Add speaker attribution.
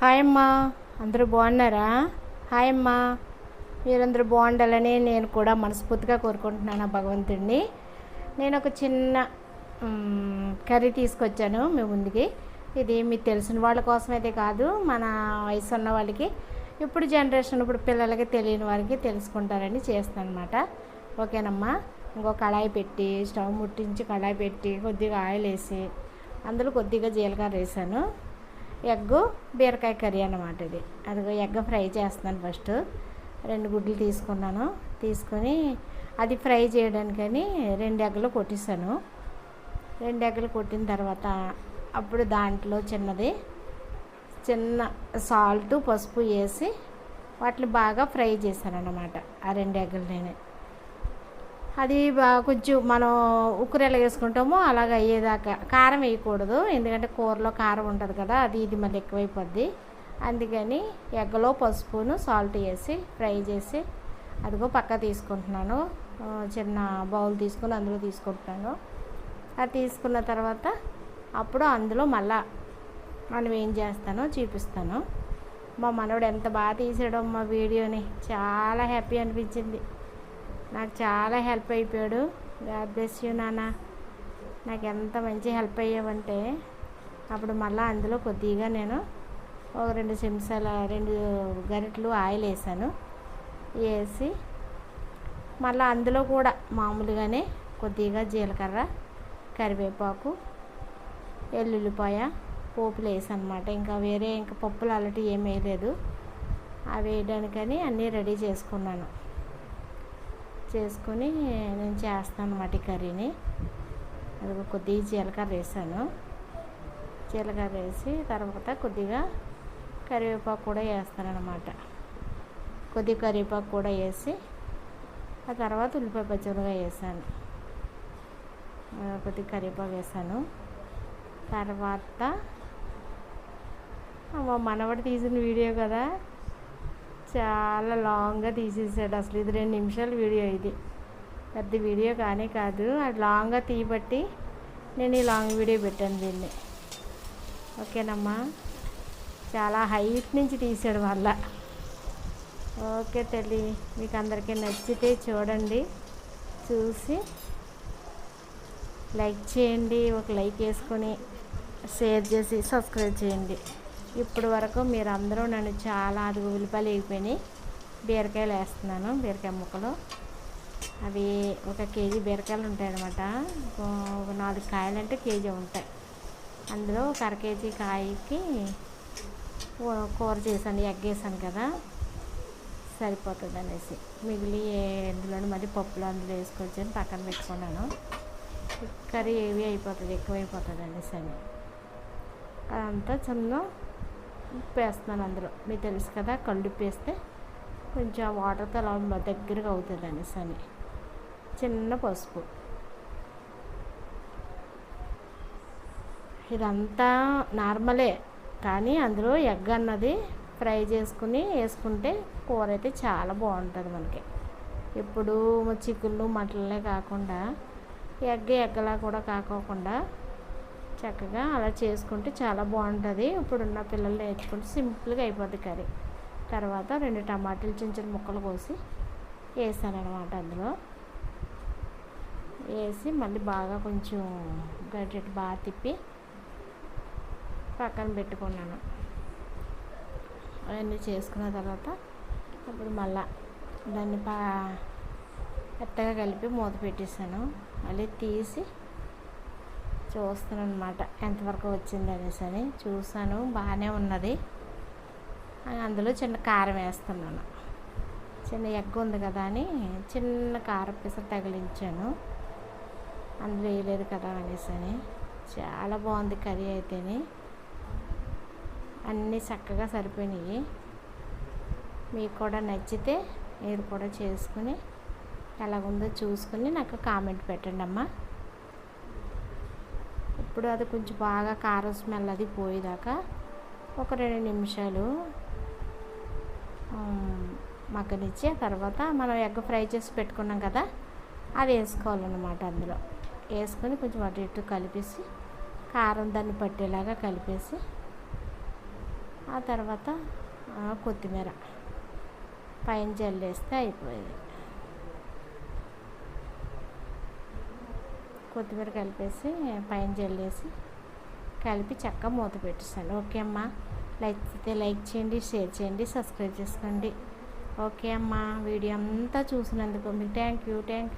Speaker 1: Hi అమ్మా. అందరూ బాగున్నారా? హాయ్ అమ్మా. మీరందరూ బాగుండాలని నేను కూడా మనస్ఫూర్తిగా కోరుకుంటున్నాను భగవంతుడిని నేను ఒక చిన్న కర్రీ తీసుకొచ్చాను మీ ముందుకి. ఇది మీకు తెలిసిన వాళ్ళ కోసం అయితే కాదు మన వయసు ఉన్న వాళ్ళకి ఇప్పుడు జనరేషన్ ఇప్పుడు పిల్లలకి తెలియని వారికి తెలుసుకుంటారని చేస్తాను అనమాట ఓకేనమ్మా. ఇంకో కళాయి పెట్టి స్టవ్ ముట్టించి కళాయి పెట్టి కొద్దిగా ఆయిల్ వేసి అందులో కొద్దిగా జీలకర్ర వేసాను. ఎగ్గు బీరకాయ కర్రీ అన్నమాట ఇది. అదిగో ఎగ్ ఫ్రై చేస్తున్నాను ఫస్ట్. రెండు గుడ్లు తీసుకున్నాను. తీసుకొని అది ఫ్రై చేయడానికని రెండు ఎగ్గలు కొట్టేశాను. రెండు ఎగ్గలు కొట్టిన తర్వాత అప్పుడు దాంట్లో చిన్నది చిన్న సాల్ట్ పసుపు వేసి వాటిని బాగా ఫ్రై చేశాను అన్నమాట ఆ రెండు ఎగ్గులు నేను. అది కొంచెం మనం ఉక్కురు ఎలా వేసుకుంటామో అలాగ అయ్యేదాకా కారం వేయకూడదు. ఎందుకంటే కూరలో కారం ఉంటుంది కదా అది ఇది మళ్ళీ ఎక్కువైపోద్ది. అందుకని ఎగ్గలో పసుపును సాల్ట్ వేసి ఫ్రై చేసి అదిగో పక్క తీసుకుంటున్నాను. చిన్న బౌల్ తీసుకొని అందులో తీసుకుంటున్నాను. అది తీసుకున్న తర్వాత అప్పుడు అందులో మళ్ళా మనం ఏం చేస్తానో చూపిస్తాను. మా మనవడు ఎంత బాగా తీసాడో మా వీడియోని. చాలా హ్యాపీ అనిపించింది. నాకు చాలా హెల్ప్ అయిపోయాడు. గాడ్ బ్లెస్ యూ నాన్న. నాకు ఎంత మంచి హెల్ప్ అయ్యావంటే అప్పుడు మళ్ళీ అందులో కొద్దిగా నేను ఒక రెండు చెంచాల రెండు గరిటెలు ఆయిల్ వేసాను. వేసి మళ్ళీ అందులో కూడా మామూలుగానే కొద్దిగా జీలకర్ర కరివేపాకు ఎల్లుల్లిపాయ పోపులు వేసాను అనమాట ఇంకా వేరే ఇంకా పప్పులు అలాంటివి ఏం వేయలేదు. అవి వేయడానికని అన్నీ రెడీ చేసుకున్నాను. చేసుకొని నేను చేస్తాను అన్నమాట ఈ కర్రీని. అది కొద్దిగా జీలకర్ర వేసాను. జీలకర్ర వేసి తర్వాత కొద్దిగా కరివేపాకు కూడా వేస్తాను అనమాట కొద్దిగా కరివేపాకు కూడా వేసి ఆ తర్వాత ఉల్లిపాయ పచ్చిమిరపకాయ వేసాను. కొద్దిగా కరివేపాకు వేసాను. తర్వాత మా మనవడు తీసిన వీడియో కదా. చాలా లాంగ్గా తీసేసాడు. అసలు ఇది రెండు నిమిషాల వీడియో ఇది. పెద్ద వీడియో కానీ కాదు. అది లాంగ్గా తీయబట్టి నేను ఈ లాంగ్ వీడియో పెట్టాను దీన్ని. ఓకేనమ్మా? చాలా హైట్ నుంచి తీసాడు వల్ల ఓకే తల్లి మీకు అందరికీ నచ్చితే చూడండి. చూసి లైక్ చేయండి. ఒక లైక్ వేసుకొని షేర్ చేసి సబ్స్క్రైబ్ చేయండి. ఇప్పటి వరకు మీరు అందరూ నన్ను చాలా అదుగు ఉల్లిపాయలు వేగిపోయినాయి బీరకాయలు వేస్తున్నాను బీరకాయ ముక్కలు. అవి ఒక కేజీ బీరకాయలు ఉంటాయి అనమాట ఒక నాలుగు కాయలు అంటే కేజీ ఉంటాయి. అందులో ఒక అర కేజీ కాయకి కూర చేశాను ఎగ్ వేసాను కదా. సరిపోతుంది అనేసి మిగిలి ఎందులోని మళ్ళీ పప్పులు అందులో వేసుకొచ్చి పక్కన పెట్టుకున్నాను. కర్రీ ఏవి అయిపోతుంది ఎక్కువ అయిపోతుంది అనేసి అని. అదంతా చిన్న ఉప్పు వేస్తున్నాను అందులో. మీకు తెలుసు కదా కళ్ళుప్పు వేస్తే కొంచెం వాటర్తో అలా దగ్గరగా అవుతుంది అనేసి అని. చిన్న పసుపు. ఇదంతా నార్మలే కానీ అందులో ఎగ్ అన్నది ఫ్రై చేసుకుని వేసుకుంటే కూర అయితే చాలా బాగుంటుంది మనకి. ఎప్పుడు చికెన్లు మటన్లే కాకుండా ఎగ్ ఎగ్గలా కూడా కాకోకుండా చక్కగా అలా చేసుకుంటే చాలా బాగుంటుంది. ఇప్పుడున్న పిల్లలు నేర్చుకుంటే సింపుల్గా అయిపోద్ది కర్రీ. తర్వాత రెండు టమాటాలు చిన్న చిన్న ముక్కలు కోసి వేసాను అనమాట అందులో. వేసి మళ్ళీ బాగా కొంచెం గడ్డెట్టు బాగా తిప్పి పక్కన పెట్టుకున్నాను. అవన్నీ చేసుకున్న తర్వాత అప్పుడు మళ్ళా దాన్ని బా మెత్తగా కలిపి మూత పెట్టేసాను. మళ్ళీ తీసి చూస్తాను అనమాట ఎంతవరకు వచ్చింది అనేసి అని. చూసాను బాగానే ఉన్నది. అందులో చిన్న కారం వేస్తున్నాను. చిన్న ఎగ్ ఉంది కదా అని చిన్న కారం పిస తగిలించాను. అందులో వేయలేదు కదా అనేసి అని. చాలా బాగుంది కర్రీ అయితేని. అన్నీ చక్కగా సరిపోయినాయి. మీకు కూడా నచ్చితే మీరు కూడా చేసుకుని ఎలాగుందో చూసుకుని నాకు కామెంట్ పెట్టండి అమ్మా ఇప్పుడు అది కొంచెం బాగా కారం స్మెల్ అది పోయేదాకా ఒక రెండు నిమిషాలు మగ్గనిచ్చి ఆ తర్వాత మనం ఎగ్ ఫ్రై చేసి పెట్టుకున్నాం కదా అది వేసుకోవాలన్నమాట అందులో. వేసుకొని కొంచెం అటు ఇటు కలిపేసి కారం దాన్ని పట్టేలాగా కలిపేసి ఆ తర్వాత కొత్తిమీర. పైన జల్లేస్తే అయిపోయేది. కొత్తిమీర కలిపేసి పైన జల్లేసి కలిపి చక్క మూత పెట్టేస్తాను ఓకే అమ్మా. లైక్ అయితే లైక్ చేయండి షేర్ చేయండి సబ్స్క్రైబ్ చేసుకోండి. ఓకే అమ్మా. వీడియో అంతా చూసినందుకు మీకు థ్యాంక్ యూ థ్యాంక్ యూ